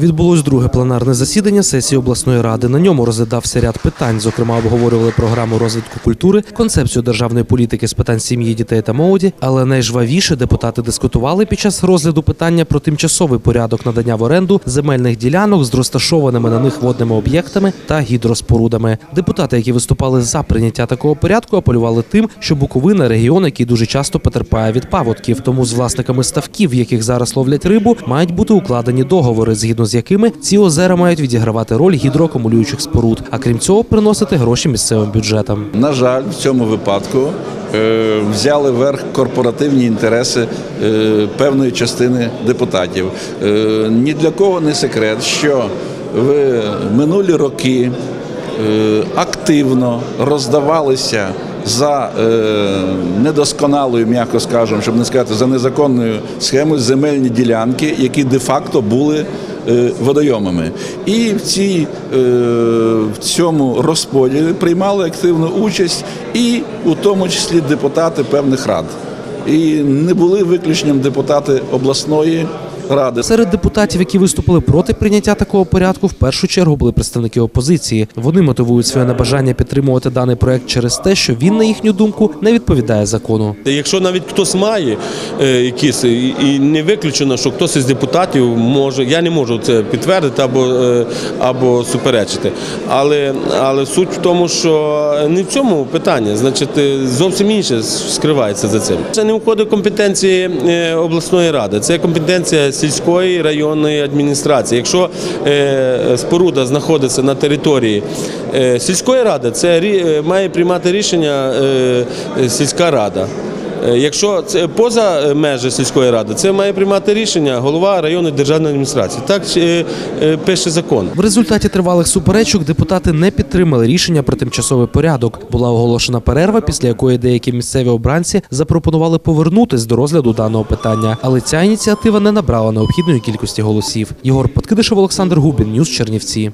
Відбулось друге пленарне засідання сесії обласної ради. На ньому розглядався ряд питань. Зокрема, обговорювали програму розвитку культури, концепцію державної політики з питань сім'ї, дітей та молоді. Але найжвавіше депутати дискутували під час розгляду питання про тимчасовий порядок надання в оренду земельних ділянок з розташованими на них водними об'єктами та гідроспорудами. Депутати, які виступали за прийняття такого порядку, апелювали тим, що Буковина регіон, який дуже часто потерпає від паводків. Тому з власниками ставків, в яких зараз ловлять рибу, мають бути укладені договори, згідно з якими ці озера мають відігравати роль гідроакумулюючих споруд, а крім цього, приносити гроші місцевим бюджетам. На жаль, в цьому випадку е, взяли верх корпоративні інтереси е, певної частини депутатів. Е, ні для кого не секрет, що в минулі роки активно роздавалися за е, недосконалою, м'яко скажемо, щоб не сказати, за незаконною схемою земельні ділянки, які де-факто були водойомами. І в, цій, е, в цьому розподілі приймали активну участь і у тому числі депутати певних рад. І не були виключенням депутати обласної ради. Серед депутатів, які виступили проти прийняття такого порядку, в першу чергу були представники опозиції. Вони мотивують своє небажання підтримувати даний проект через те, що він, на їхню думку, не відповідає закону. Якщо навіть хтось має е, якісь, і, не виключено, що хтось із депутатів може, я не можу це підтвердити або, е, або суперечити. Але, але суть в тому, що не в цьому питання, значить, е, зовсім інше скривається за цим. Це не входить в компетенції обласної ради, це компетенція сільської районної адміністрації. Якщо е, споруда знаходиться на території е, сільської ради, це е, має приймати рішення сільська рада. Е, Якщо це поза е, межі сільської ради, це має приймати рішення голова районної державної адміністрації. Так е, пише закон. В результаті тривалих суперечок депутати не підтримали рішення про тимчасовий порядок. Була оголошена перерва, після якої деякі місцеві обранці запропонували повернутись до розгляду даного питання. Але ця ініціатива не набрала необхідної кількості голосів. Єгор Подкидишев, Олександр Губін, Ньюс Чернівці.